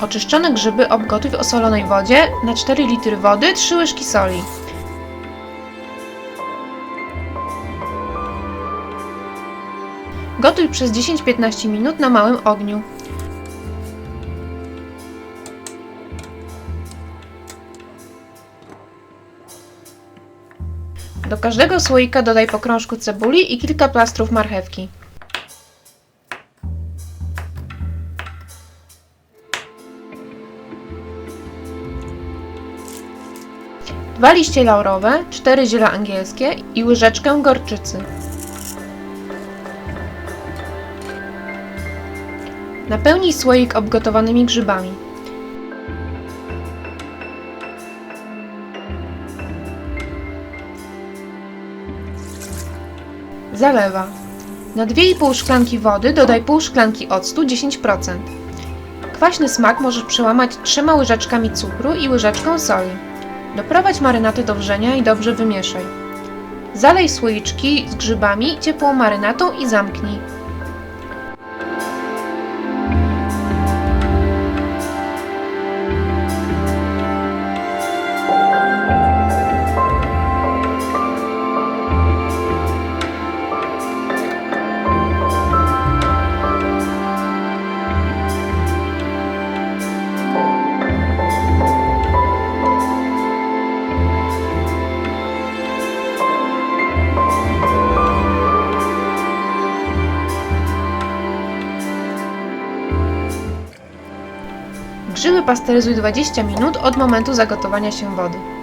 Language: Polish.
Oczyszczone grzyby obgotuj w osolonej wodzie na 4 litry wody 3 łyżki soli. Gotuj przez 10-15 minut na małym ogniu. Do każdego słoika dodaj po krążku cebuli i kilka plastrów marchewki. Dwa liście laurowe, cztery ziela angielskie i łyżeczkę gorczycy. Napełnij słoik obgotowanymi grzybami. Zalewa. Na 2,5 szklanki wody dodaj pół szklanki octu 10%. Kwaśny smak możesz przełamać trzema łyżeczkami cukru i łyżeczką soli. Doprowadź marynatę do wrzenia i dobrze wymieszaj. Zalej słoiczki z grzybami ciepłą marynatą i zamknij. Grzyby pasteryzuj 20 minut od momentu zagotowania się wody.